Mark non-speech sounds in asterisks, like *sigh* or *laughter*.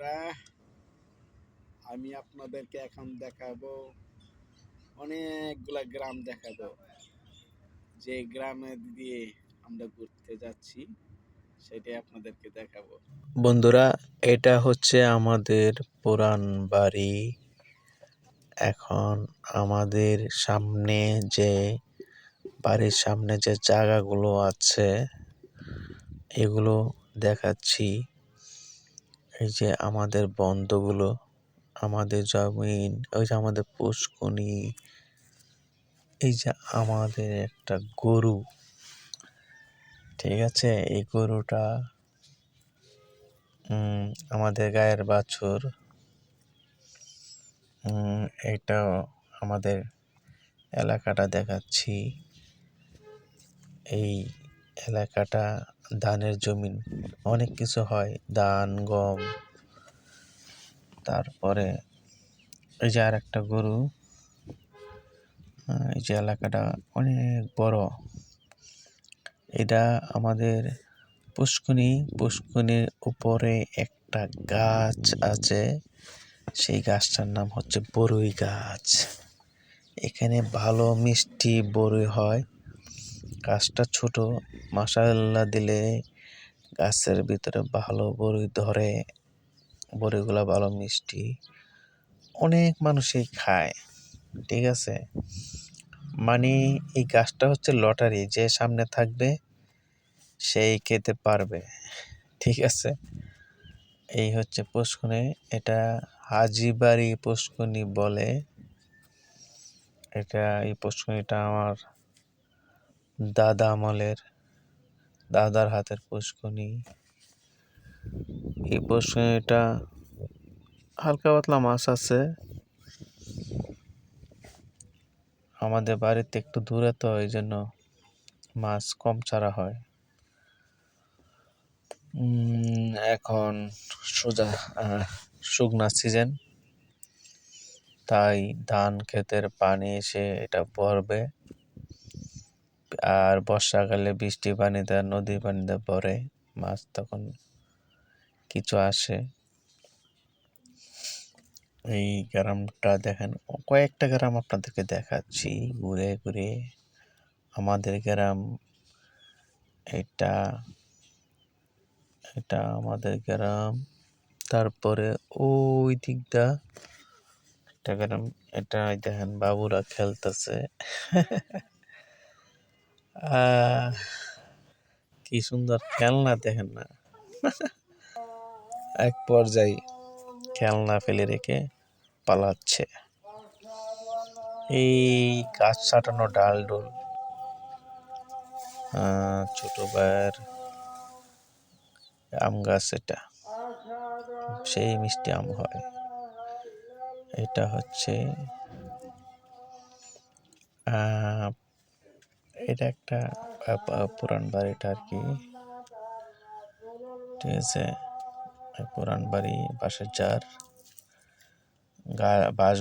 বন্ধুরা, আমি আপনাদেরকে এখন দেখাবো অনেকগুলা গ্রাম দেখাবো। যে গ্রামে দিয়ে আমরা ঘুরতে যাচ্ছি, সেটাই আপনাদেরকে দেখাবো। বন্ধুরা, এটা হচ্ছে আমাদের পুরান বাড়ি। এখন আমাদের সামনে যে, বাড়ির সামনে যে জায়গাগুলো আছে, এগুলো দেখাচ্ছি। এই যে আমাদের বন্ধগুলো, আমাদের জমিন, ওই যে আমাদের পুষ্কনি, এই যে আমাদের একটা গরু, ঠিক আছে? এই গরুটা আমাদের গায়ের বাছুর এটাও আমাদের এলাকাটা দেখাচ্ছি। এই এলাকাটা ধানের জমিন। অনেক কিছু হয়, ধান, গম। তারপরে এই যে আর একটা গরু এই যে এলাকাটা অনেক বড়। এটা আমাদের পুষ্কুনি পুষ্কুনির উপরে একটা গাছ আছে। সেই গাছটার নাম হচ্ছে বরুই গাছ। এখানে ভালো মিষ্টি বরুই হয়। গাছটা ছোট মাসাল্লা দিলে গাছের ভিতরে ভালো বরুই ধরে বরুইগুলো ভালো মিষ্টি অনেক মানুষই খায়, ঠিক আছে? মানে এই গাছটা হচ্ছে লটারি, যে সামনে থাকবে সেই খেতে পারবে, ঠিক আছে? এই হচ্ছে পুষ্কনি এটা হাজিবাড়ি পুষ্কনি বলে, এটা এই পুষ্কনিটা আমার দাদা আমলের, দাদার হাতের পুষ্কনি। এই পুষ্কনিটা হালকা পাতলা মাছ আছে। আমাদের বাড়িতে একটু দূরে তো, এই জন্য মাছ কম ছাড়া হয়। এখন সোজা শুকনা সিজন। তাই ধান, ক্ষেতের পানি এসে এটা পড়বে আর বর্ষাকালে বৃষ্টি পানিতে আর নদীর পানিতে পড়ে, মাছ তখন কিছু আসে। এই গ্রামটা দেখেন, কয়েকটা গ্রাম আপনাদেরকে দেখাচ্ছি, ঘুরে ঘুরে। আমাদের গ্রাম, এটা এটা আমাদের গ্রাম। তারপরে ওই দিকটা, একটা গ্রাম, এটা দেখেন বাবুরা খেলতেছে। *laughs* কি সুন্দর খেলনা দেখেন না। *laughs* এক পর্যায়ে খেলনা ফেলে রেখে পালাচ্ছে। এই গাছ ছাটানো ডাল ডোল। ছোট ভাইয়ের আম গাছ এটা। সেই মিষ্টি আম হয়। এটা হচ্ছে এটা একটা পুরান বাড়িটা আর কি ঠিক আছে? পুরান বাড়ি বাঁশের চার গা বাঁশ